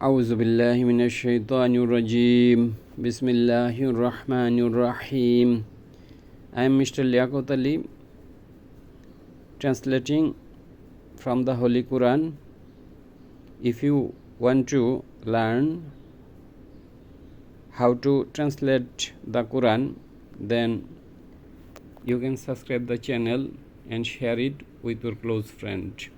أعوذ بالله من الشيطان الرجيم بسم الله الرحمن الرحيم I am Mr. Liaquat Ali translating from the Holy Quran. If you want to learn how to translate the Quran, then you can subscribe the channel and share it with your close friend.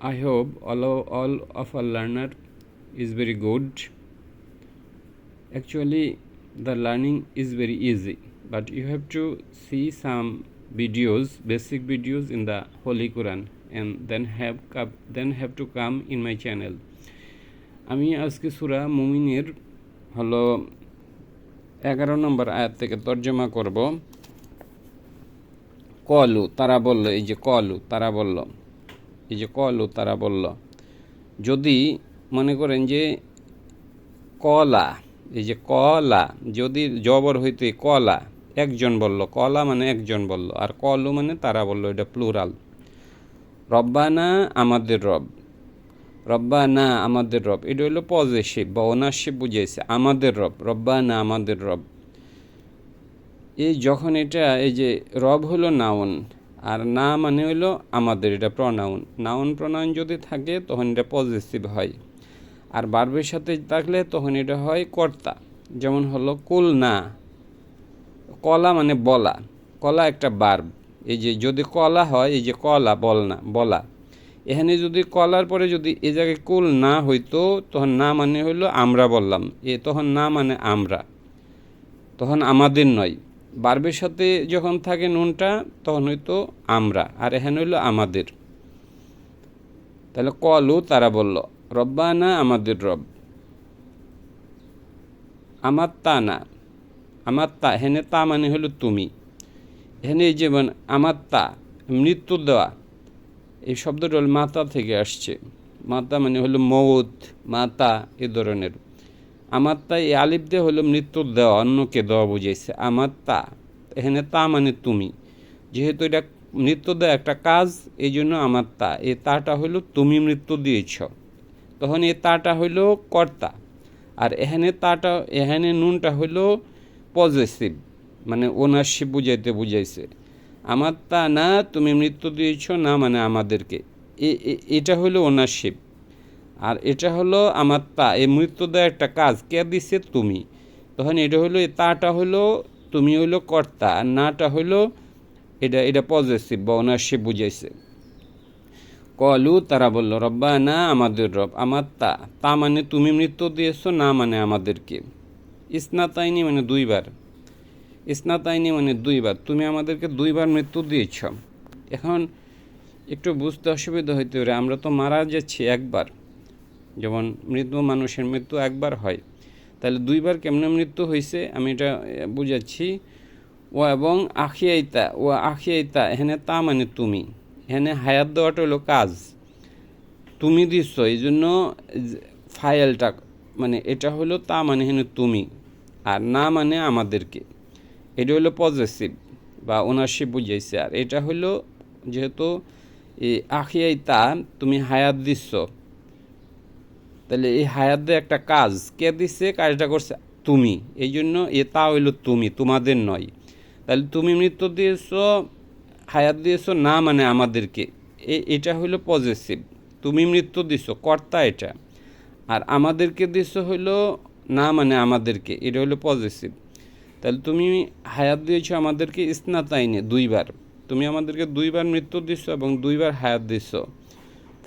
I hope all of, all of our learner is very good. Actually, the learning is very easy, but you have to see some videos, basic videos in the Holy Quran, and then have then have to come in my channel. আমি আজকে সুরা মুমিনের হলো এগারো নম্বর আয়াত থেকে তর্জমা করব কলু তারা বলল এই যে কলু তারা বলল এই যে কলু, তারা বলল, যদি মনে করেন যে কলা, এই যে কলা, যদি জবর হইতে কলা, একজন বলল, কলা মানে একজন বলল, আর কলু মানে তারা বলল, এটা প্লুরাল রব্বানা আমাদের রব, রব্বানা আমাদের রব, এটা হলো পজিটিভ বা ওনারশিপ বুঝিয়েছে আমাদের রব, রব্বানা আমাদের রব। এই যখন এটা, এই যে রব হলো নাউন আর না মানে হলো আমাদের এটা প্রনাউন নাউন প্রনাউন যদি থাকে, তখন এটা পজিটিভ হয়। আর বার্বের সাথে থাকলে তখন এটা হয় কর্তা। যেমন হলো কুল না কলা মানে বলা। কলা একটা বার্ব এই যে যদি কলা হয়, এই যে কলা বল না বলা। এখানে যদি কলার পরে যদি এ জায়গায় কুল না হইতো, তখন না মানে হইল আমরা বললাম। এ তখন না মানে আমরা। তখন আমাদের নয়। বার্বের সাথে যখন থাকে নুনটা, তখন হয়তো আমরা, আর এখানে হইল আমাদের। তাহলে কলু, তারা বলল, রব্বানা আমাদের রব। আমার তা না আমার তা হেনে তা মানে হলো তুমি। এখানে এই যেমন আমার তা মৃত্যু দেওয়া, এই শব্দটা হল মাতা থেকে আসছে। মাতা মানে হলো মৌত, মাতা, এ ধরনের। আমার তা এই আলিপ দিয়ে হলো মৃত্যু দেওয়া, অন্যকে দেওয়া বুঝাইছে। আমার তা, এখানে তা মানে তুমি। যেহেতু এটা মৃত্যু দেওয়া একটা কাজ এই জন্য আমার তা। এই তাটা হলো তুমি মৃত্যু দিয়েছ। তখন এ তাটা হইল কর্তা। আর এখানে তাটা, এখানে নুনটা হইল পজিটিভ মানে ওনারশিপ বুঝাইতে বুঝাইছে। আমার তা না, তুমি মৃত্যু দিয়েছ না মানে আমাদেরকে। এটা হলো ওনারশিপ এটা হলো আমার তা, এই মৃত্যু দেওয়া একটা কাজ, কে দিছে তুমি? তখন এটা হলো তাটা হলো, তুমি হইল কর্তা, আর নাটা হইল এটা এটা পজিটিভ বা ওনারশিপ বুঝাইছে। কলু, তারা বলল রব্বা না আমাদের রব, আমার তা। তা মানে তুমি মৃত্যু দিয়েছ, না মানে আমাদেরকে। ইসনাতাইনি মানে দুইবার। ইসনাতাইনি মানে দুইবার। তুমি আমাদেরকে দুইবার মৃত্যু দিয়েছ। এখন একটু বুঝতে অসুবিধা হইতে পারে, আমরা তো মারা যাচ্ছি একবার। যেমন মৃত্যু মানুষের মৃত্যু একবার হয়, তাহলে দুইবার কেমনে মৃত্যু হয়েছে আমি এটা বুঝাচ্ছি। ও এবং আখিয়াইতা ও আখিয়াইতা এখানে তা মানে তুমি। এখানে হায়াত দেওয়াটা হলো কাজ। তুমি দিচ্ছ এই জন্য ফাইলটা মানে এটা হলো তা মানে এখানে তুমি, আর না মানে আমাদেরকে। এটা হলো পজিটিভ বা ওনারশিপ বুঝাইছে। আর এটা হলো যেহেতু এই আখিয়াইতা, তুমি হায়াত দিচ্ছ তাহলে এই হায়াত দিয়ে একটা কাজ। কে দিচ্ছে কাজটা করছে তুমি। এই জন্য এ তা হইল তুমি, তোমাদের নয়। তাহলে তুমি মৃত্যু দিয়েছ, হায়াত দিয়েছ, না মানে আমাদেরকে। এটা হইল পজিটিভ তুমি মৃত্যু দিছ, কর্তা এটা। আর আমাদেরকে দিছ হইল না মানে আমাদেরকে। এটা হলো পজিটিভ তাহলে তুমি হায়াত দিয়েছ আমাদেরকে স্নাতাইনে দুইবার। তুমি আমাদেরকে দুইবার মৃত্যু দিছ এবং দুইবার হায়াত দিছ।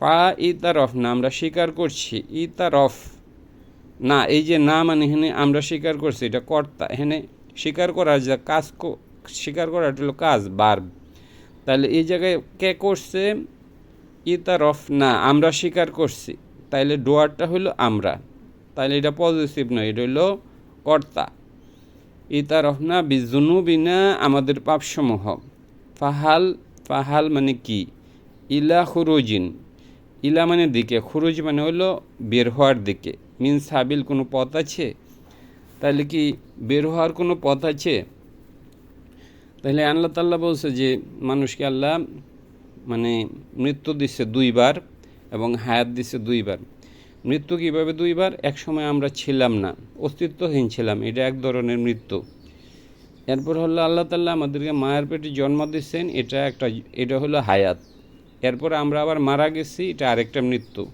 ফা ইতারফ না, আমরা স্বীকার করছি। ইতারফ না, এই যে না মানে এখানে আমরা স্বীকার করছি, এটা কর্তা। এখানে স্বীকার করার যা কাজ স্বীকার করাটা হলো কাজ বার্ব তাহলে এই জায়গায় কে করছে? ইতারফ না, আমরা স্বীকার করছি। তাইলে ডোয়ারটা হলো আমরা। তাইলে এটা পজিটিভ নয়, এটা হলো কর্তা। ইতারফ না বিজুনু বিনা আমাদের পাপসমূহ। ফাহাল ফাহাল মানে কি? ইলা খুরুজিন। ইলা মানে দিকে, খুরুজ মানে হলো বের হওয়ার দিকে। মিন সাবিল কোনো পথ আছে? তাহলে কি বের হওয়ার কোনো পথ আছে? তাহলে আল্লাহ তাল্লাহ বলছে যে, মানুষকে আল্লাহ মানে মৃত্যু দিচ্ছে দুইবার এবং হায়াত দিচ্ছে দুইবার। মৃত্যু কীভাবে দুইবার? এক সময় আমরা ছিলাম না, অস্তিত্বহীন ছিলাম, এটা এক ধরনের মৃত্যু। এরপর হলো আল্লাহ তাল্লাহ আমাদেরকে মায়ের পেটে জন্ম দিচ্ছেন এটা একটা, এটা হলো হায়াত। এরপর আমরা আবার মারা গেছি, এটা আরেকটা মৃত্যু।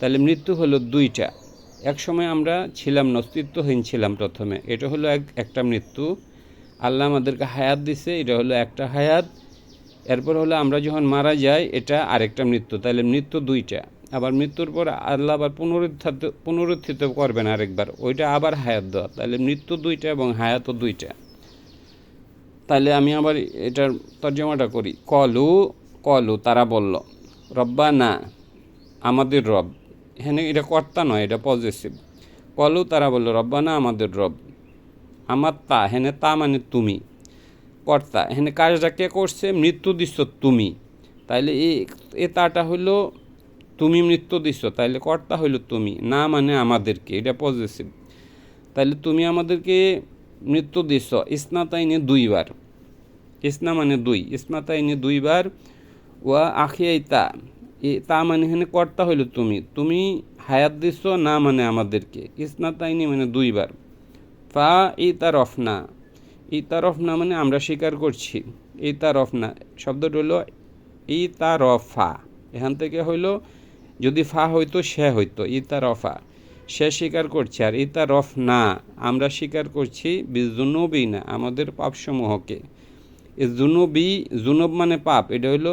তাহলে মৃত্যু হলো দুইটা। এক সময় আমরা ছিলাম না অস্তিত্বহীন ছিলাম প্রথমে। এটা হলো এক, একটা মৃত্যু। আল্লাহ আমাদেরকে হায়াত দিছে, এটা হলো একটা হায়াত। এরপর হলো আমরা যখন মারা যাই, এটা আরেকটা মৃত্যু। তাহলে মৃত্যু দুইটা। আবার মৃত্যুর পর আল্লাহ আবার পুনরুত্থাত, পুনরুত্থিত করবেন আরেকবার। ওইটা আবার হায়াত দেওয়া। তাহলে মৃত্যু দুইটা এবং হায়াতও দুইটা। তাহলে আমি আবার এটার তর্জমাটা করি। কলু কলু, তারা বলল রব্বা না আমাদের রব। এখানে এটা কর্তা নয়, এটা পজিটিভ। কলু, তারা বলল রব্বা না আমাদের রব। আমার তা, হেনে তা মানে তুমি। কর্তা এখানে কাজটা কে করছে? মৃত্যু দিচ্ছ তুমি। তাইলে এ তাটা হইল, তুমি মৃত্যু দিচ্ছ তাইলে কর্তা হইল, তুমি। না মানে আমাদেরকে, এটা পজিটিভ। তাইলে তুমি আমাদেরকে মৃত্যু দিচ্ছ ইসনাতাইনে দুইবার। ইসনা মানে দুই ইসনাতাইনে দুইবার ওয়া আখিয়াই তা তা মানে এখানে কর্তা হইল তুমি। তুমি হায়াত দিচ্ছ না মানে আমাদেরকে। ইসনাতাইনি মানে দুইবার। ফা ই তার রফনা। ই তার রফনা মানে আমরা স্বীকার করছি। ই তার রফনা। শব্দটা হলো ই তা রফা। এখান থেকে হইল যদি ফা হইতো সে হইতো। ই তা রফা। সে স্বীকার করছে। আর ই তা রফ না আমরা স্বীকার করছি বিজুনবই না, আমাদের পাপসমূহকে। এ জুনুবি, জুনব মানে পাপ। এটা হইল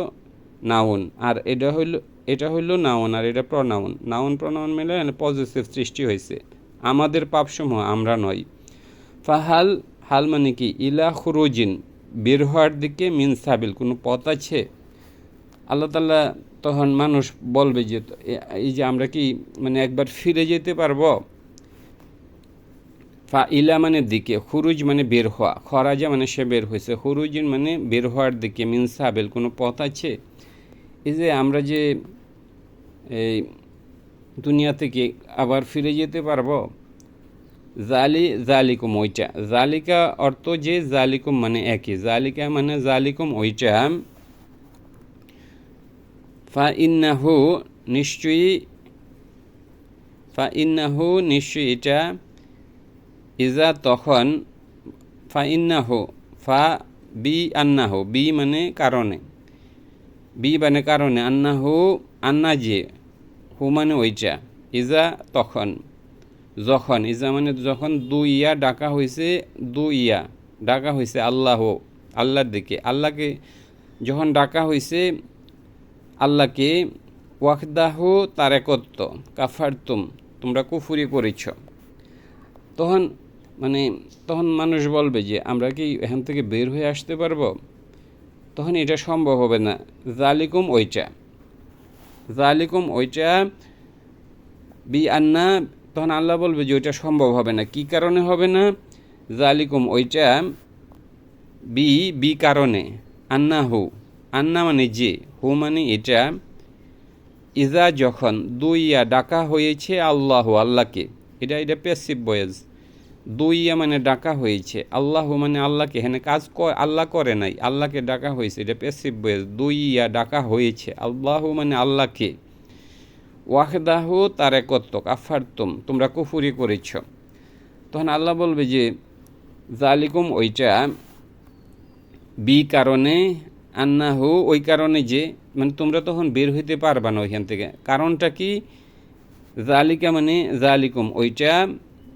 নাউন। আর এটা হইল এটা হইল নাউন আর এটা প্রনাউন। নাউন প্রনাউন মিলে পজিটিভ সৃষ্টি হয়েছে আমাদের পাপসমূহ আমরা নই। ফাহাল, হাল মানে কি? ইলা খুরুজিন, বের হওয়ার দিকে মিন সাবিল। কোনো পথ আছে? আল্লাহ তাল্লাহ তখন মানুষ বলবে যে, এই যে আমরা কি মানে একবার ফিরে যেতে পারব? ফা ইলা মানে দিকে, খুরুজ মানে বের হওয়া। খরাজা মানে সে বের হয়েছে। খুরুজিন মানে বের হওয়ার দিকে, মিন সাবেল। কোনো পথ আছে? এই যে আমরা যে এই দুনিয়া থেকে আবার ফিরে যেতে পারব, জালি, জালিকুম ওইটা। জালিকা অর্থ যে জালিকুম মানে একই জালিকা মানে জালিকুম ওইটা। ফা ইন্নাহু নিশ্চয়ই, ফা নিশ্চয়ই এটা ইজা তখন, ফা ইন্নাহু, ফা বি আন্নাহু। বি মানে কারণে। বি মানে কারণে আন্না হু আন্না যে হু মানে ওইটা ইজা তখন, যখন, ইজা মানে যখন দু ইয়া ডাকা হয়েছে দু ইয়া ডাকা হয়েছে আল্লাহ, আল্লাহর দিকে। আল্লাহকে যখন ডাকা হয়েছে আল্লাহকে ওয়াকদাহু তার একত্ব, কাফারতুম, তোমরা কুফুরি করেছ। তখন মানে তখন মানুষ বলবে যে, আমরা কি এখান থেকে বের হয়ে আসতে পারব? তখন এটা সম্ভব হবে না। জালিকুম ওইটা। জালিকুম ওইটা বি আন্না, তখন আল্লাহ বলবে যে ওইটা সম্ভব হবে না। কি কারণে হবে না? জালিকুম ওইটা বি বি কারণে। আন্না হু। আন্না মানে যে। হু মানে এটা। ইজা যখন দুইয়া ডাকা হয়েছে আল্লাহ, আল্লাহকে। এটা এটা প্যাসিভ বয়েজ দুইয়া মানে ডাকা হয়েছে। আল্লাহ মানে আল্লাহকে, এখানে কাজ আল্লাহ করে নাই। আল্লাহকে ডাকা হয়েছে, এটা প্যাসিভ বয়েজ দুইয়া ডাকা হয়েছে। আল্লাহ মানে আল্লাহকে। ওয়াহদাহু তার একত্ব কাফারতুম তোমরা কুফুরি করেছ। তখন আল্লাহ বলবে যে, জালিকুম ওইটা বি কারণে আন্না হো ওই কারণে যে মানে তোমরা তখন বের হইতে পারবা না ওইখান থেকে। কারণটা কি? জালিকা মানে জালিকুম, ওইটা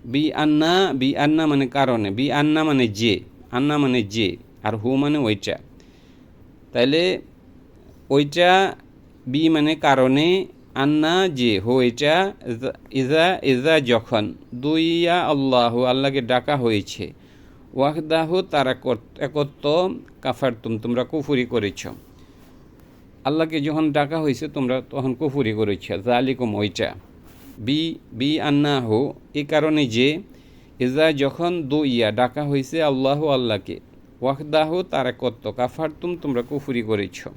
বি আন্না বি আন্না মানে কারণে বি আন্না মানে যে, আন্না মানে যে, আর হু মানে ওইটা। তাইলে ওইটা বি মানে কারণে, আন্না যে, হো এটা ইজা ইজা যখন, দুইয়া আল্লাহ, আল্লাহকে ডাকা হয়েছে। ওয়াহদাহ তারা একত্র কাফার তুম তোমরা কুফুরি করেছ। আল্লাহকে যখন ডাকা হয়েছে, তোমরা তখন কুফুরি করেছ। জালিকুম ওইটা। বি বি আন্না হো এই কারণে যে ইজা যখন দো ইয়া ডাকা হয়েছে আল্লাহ আল্লাহকে, ওয়াহদাহ তার কাফার তুম তোমরা কুফুরি করেছ।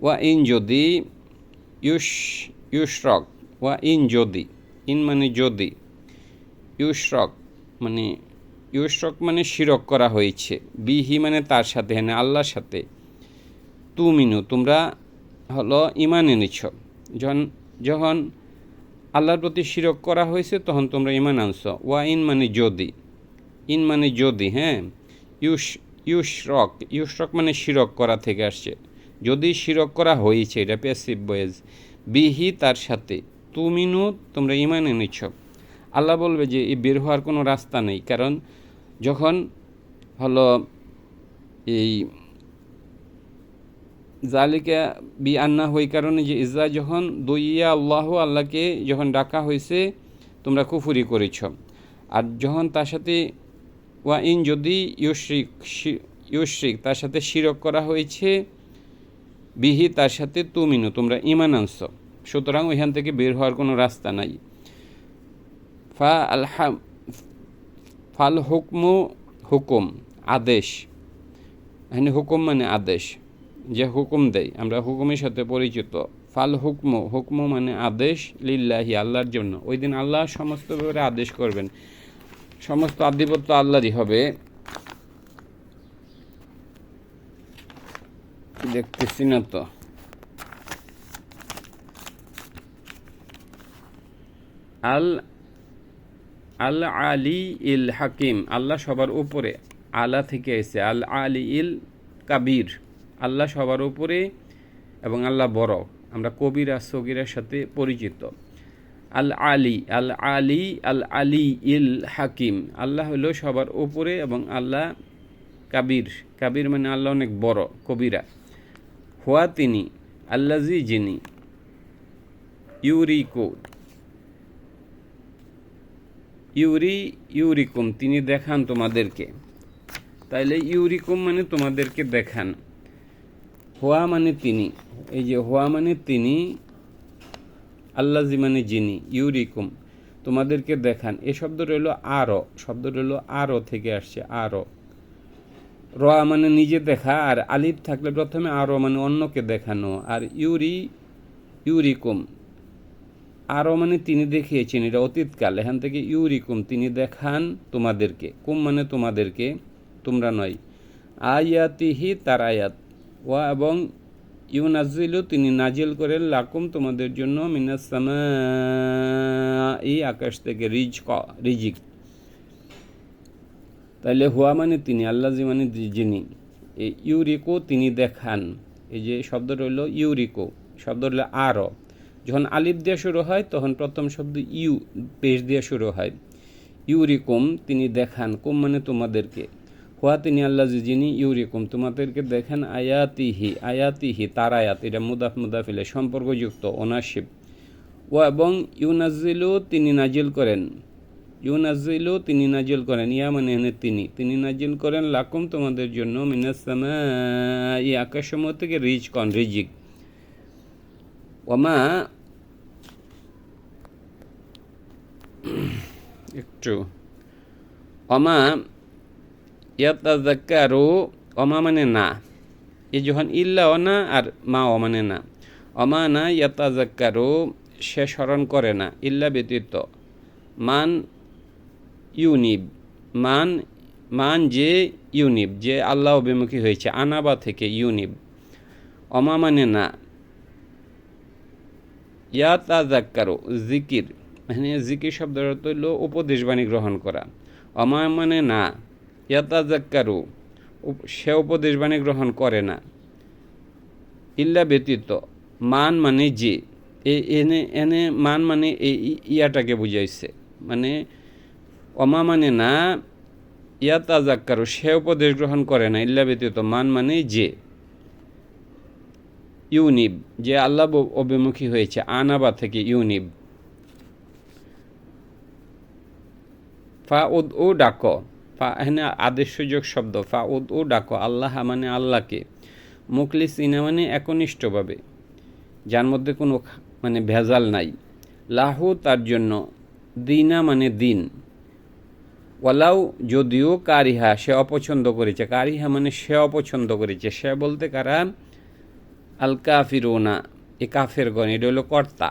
ওয়া ইন যদি ইউস ইউসরক ওয়া ইন যদি, ইন মানে যদি ইউসরক মানে ইউসরক মানে শিরক করা হয়েছে, বিহি মানে তার সাথে হ্যাঁ আল্লাহর সাথে। তুমিনু, তোমরা হলো ইমান এনেছ। যখন যখন আল্লাহর প্রতি শিরক করা হয়েছে, তখন তোমরা ইমান আনছ। ওয়া ইন মানে যদি। ইন মানে যদি হ্যাঁ? ইউস ইউশরক। ইউশরক মানে শিরক করা থেকে আসছে। যদি শিরক করা হয়েছে, এটা প্যাসিভ বয়েজ। বিহি তার সাথে। তুমিনু, তোমরা ইমান এনেছ। আল্লাহ বলবে যে, এই বের হওয়ার কোনো রাস্তা নেই। কারণ যখন হলো এই জালিকা বি আন্না হই কারণে যে ইজা যখন দইয়া আল্লাহ আল্লাহকে যখন ডাকা হয়েছে তোমরা কুফুরি করেছ। আর যখন তার সাথে ওয়া ইন যদি ইউশ্রিক ইউশ্রিক তার সাথে শিরক করা হয়েছে, বিহি তার সাথে তুমিনু, তোমরা ইমান আনছ। সুতরাং ওইখান থেকে বের হওয়ার কোনো রাস্তা নাই। ফা আলহা, ফাল হুকমু হুকুম, আদেশ। হুকুম মানে আদেশ। যে হুকুম দেয়, আমরা হুকুমের সাথে পরিচিত। ফাল হুকম হুকম মানে আদেশ লিল্লাহি, আল্লাহর জন্য। ওই দিন আল্লাহ সমস্ত ব্যাপারে আদেশ করবেন। সমস্ত আধিপত্য আল্লাহরই হবে। দেখতেছি না তো। আল আল আলী ইল হাকিম, আল্লাহ সবার উপরে আলা থেকে এসে আল আলী ইল কাবির। আল্লাহ সবার উপরে এবং আল্লাহ বড়। আমরা কবিরা, সগিরার সাথে পরিচিত। আল আলী আল আলী আল আলী ইল হাকিম। আল্লাহ হলো সবার উপরে এবং আল্লাহ কাবির। কাবির মানে আল্লাহ অনেক বড়, কবিরা। হওয়া তিনি, আল্লাজি যিনি। ইউরিকো। ইউরি, ইউরিকুম, তিনি দেখান তোমাদেরকে। তাইলে ইউরিকুম মানে তোমাদেরকে দেখান। হোয়া মানে তিনি। এই যে হোয়া মানে তিনি আল্লাজি মানে যিনি, ইউরিকুম। তোমাদেরকে দেখান, এ শব্দ রইল আরও শব্দ রইল আরও থেকে আসছে আরও র মানে নিজে দেখা, আর আলিফ থাকলে প্রথমে আরও মানে অন্যকে দেখানো, আর ইউরি, ইউরিকুম। আরও মানে তিনি দেখিয়েছেন, এটা অতীতকাল, এখান থেকে ইউরিকুম, তিনি দেখান তোমাদেরকে। কুম মানে তোমাদেরকে, তোমরা নয়। আয়াতিহি তার আয়াত। ওয়া এবং ইউনাজিলু তিনি নাজিল করেন, লাকুম, তোমাদের জন্য মিনাসামা আকাশ থেকে রিজ ক, রিজিক। তাহলে হুয়া মানে তিনি আল্লাজি মানে যিনি। এই ইউরিকো তিনি দেখান। এই যে শব্দ রইল ইউরিকো, শব্দ রইল আরও যখন আলিফ দিয়ে শুরু হয়, তখন প্রথম শব্দ ইউ, পেশ দিয়ে শুরু হয়। ইউরিকুম, তিনি দেখান, কুম মানে তোমাদেরকে। হুয়া তিনি আল্লাহ যিনি ইউরিকুম, তোমাদেরকে দেখেন আয়াতিহি আয়াতিহি, তার আয়াত, এটা মুদাফ মুদাফিলে সম্পর্কযুক্ত, ওনারশিপ। ও এবং ইউনাজিলু তিনি নাজিল করেন। ইউনাজিলু তিনি নাজিল করেন, ইয়া মানে তিনি। তিনি নাজিল করেন, লাকুম তোমাদের জন্য মিনাসমা এই আকাশসমূহ থেকে রিজ কন, রিজিক। ওমা একটু অমা ইয়াতাজাক্কারু অমা মানে না এই যখন ইল্লা অনা আর মা অ মানে না অমা না ইয়াতাজাক্কারু সে স্মরণ করে না ইল্লা ব্যতীত মান ইউনিব মান মান যে ইউনিব যে আল্লাহ অভিমুখী হয়েছে আনাবা থেকে ইউনিব অমা মানে না ইয়াতাজাক্কারু জিকির মানে জিকির শব্দের অর্থ হইল উপদেশ বাণী গ্রহণ করা অমা মানে না ইয়াতাজাক্কারু সে উপদেশ বাণী গ্রহণ করে না। ইল্লা ব্যতীত, মান মানে যে। এনে এনে মান মানে এই ইয়াটাকে বুঝাইছে। মানে অমা মানে না ইয়াতাজাক্কারু সে উপদেশ গ্রহণ করে না। ইল্লা ব্যতীত, মান মানে যে। ইউনিব, যে আল্লাহ অভিমুখী হয়েছে, আনাবা থেকে ইউনিব। ফা ও ডাকো। ফা, এখানে আদেশ সুযোগ শব্দ, ফা উদ ও ডাকো, আল্লাহ মানে আল্লাহকে। মুখলিস ইনা মানে একনিষ্ঠভাবে, যার মধ্যে কোনো মানে ভেজাল নাই। লাহু তার জন্য, দিনা মানে দিন। ওয়ালাউ যদিও কারিহা, সে অপছন্দ করেছে। কারিহা মানে সে অপছন্দ করেছে। সে বলতে কারা? আল কাফিরোনা এ কাফের গণ এটা হলো কর্তা।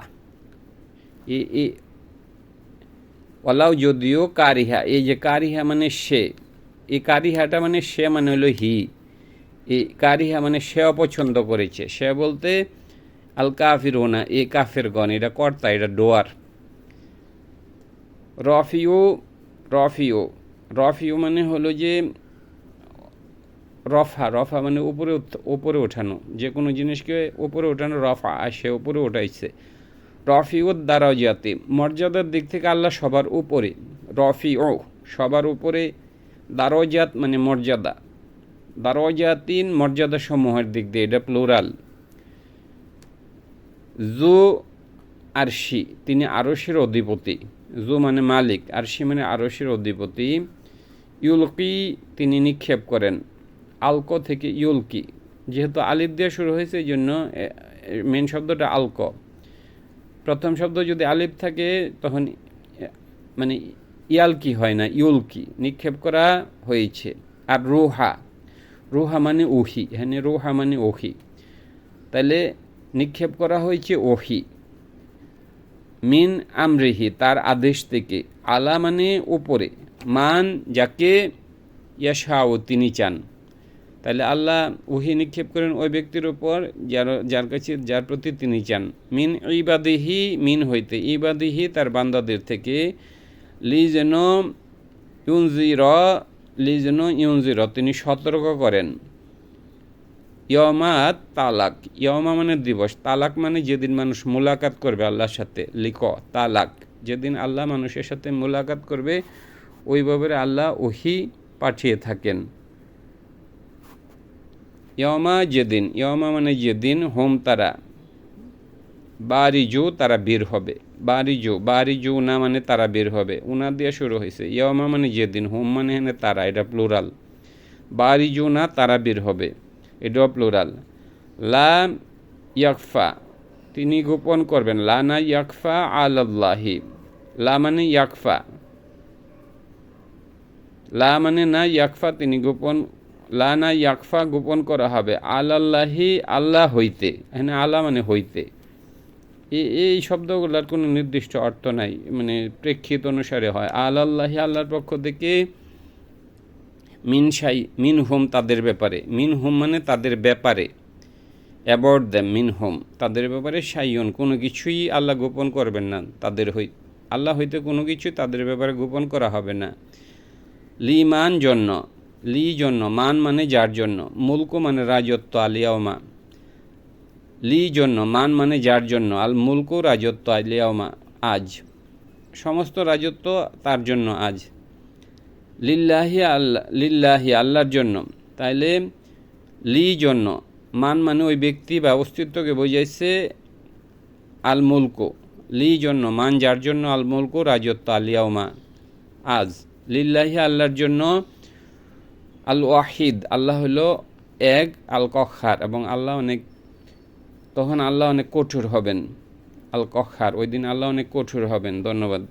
এ ওলাও যদিও কারিহা, এই যে কারিহা মানে সে, এই কারিহাটা মানে সে মানে হলো হি, এই কারিহা মানে সে অপছন্দ করেছে। সে বলতে, আল কাফির ওনা এ কাফের গণ এটা কর্তা, এটা ডোয়ার। রফিও রফিও রফিও মানে হলো যে রফা রফা মানে উপরে উপরে ওঠানো। যে কোনো জিনিসকে উপরে ওঠানো রফা, আর সে উপরে ওঠাইছে রফিউদ দারাজাতে মর্যাদার দিক থেকে আল্লাহ সবার উপরে রফি ও সবার উপরে দারজাত মানে মর্যাদা। দারজাতিন মর্যাদা সমূহের দিক দিয়ে, এটা প্লুরাল জু আরশি, তিনি আরশের অধিপতি। জু মানে মালিক, আরশি মানে আরশের অধিপতি। ইউলকি তিনি নিক্ষেপ করেন। আলক থেকে ইউলকি, যেহেতু আলিফ দিয়ে শুরু হয়েছে, এই জন্য মেন শব্দটা আলক। প্রথম শব্দ যদি আলিফ থাকে, তখন মানে ইয়ালকি হয় না ইউলকি নিক্ষেপ করা হয়েছে। আর রোহা রোহা মানে ওহি এখানে রোহা মানে ওহি। তাহলে নিক্ষেপ করা হয়েছে ওহি। মিন আমরিহি, তার আদেশ থেকে। আলা মানে ওপরে মান যাকে ইয়াশাও তিনি চান। তাহলে আল্লাহ ওহি নিক্ষেপ করেন ওই ব্যক্তির উপর, যার যার কাছে, যার প্রতি তিনি চান। মিন ইবাদিহি, মিন হইতে। ইবাদিহি তার বান্দাদের থেকে। লি যেন ইউনজির লি যেন ইউনজির, তিনি সতর্ক করেন। ইয়মা তালাক। ইয়মা মানে দিবস। তালাক মানে যেদিন মানুষ মোলাকাত করবে আল্লাহর সাথে। লিক তালাক। যেদিন আল্লাহ মানুষের সাথে মোলাকাত করবে ওই ব্যাপারে আল্লাহ ওহি পাঠিয়ে থাকেন। ইয়মা যেদিন, ইয়মা মানে যেদিন হোম তারা, বারিজু তারা বের হবে। বারিজু বারিজু না মানে তারা বের হবে। উনা দিয়ে শুরু হয়েছে ইয়মা মানে যেদিন, হোম মানে হেনে তারা, এটা প্লুরাল। বারিজু না তারা বের হবে, এটাও প্লুরাল। লা ইয়াকফা, তিনি গোপন করবেন, লা না ইয়াকফা আল্লাহি লা মানে ইয়াকফা। লা মানে না ইয়াকফা, তিনি গোপন লা না ইয়াকফা গোপন করা হবে আল্লাহি আল্লাহ হইতে। এখানে আল্লাহ মানে হইতে। এই শব্দগুলোর কোনো নির্দিষ্ট অর্থ নাই মানে প্রেক্ষিত অনুসারে হয়। আল্লাহি আল্লাহর পক্ষ থেকে মিন সাই মিন হোম তাদের ব্যাপারে। মিন হোম মানে তাদের ব্যাপারে। অ্যাবাউট দ্যাম মিন হোম তাদের ব্যাপারে সাইয়ন কোনো কিছুই আল্লাহ গোপন করবেন না তাদের হই, আল্লাহ হইতে কোনো কিছুই তাদের ব্যাপারে গোপন করা হবে না। লিমান জন্য লি জন্য, মান মানে যার জন্য, মুলক মানে রাজত্ব, আলিয়াওমা। লি জন্য, মান মানে যার জন্য, আল মুলক রাজত্ব, আলিয়াওমা, আজ। সমস্ত রাজত্ব তার জন্য আজ। লিল্লাহি আল্লাহ লিল্লাহি আল্লাহর জন্য। তাইলে লি জন্য, মান মানে ওই ব্যক্তি বা অস্তিত্বকে বোঝাইছে আল মুলক। লি জন্য, মান যার জন্য, আল মুলক, রাজত্ব আলিয়াউমা আজ। লিল্লাহি আল্লাহর জন্য আল ওয়াহিদ আল্লাহ হলো এক আল কখার এবং আল্লাহ অনেক, তখন আল্লাহ অনেক কঠোর হবেন। আল কখার ওই দিন আল্লাহ অনেক কঠোর হবেন। ধন্যবাদ।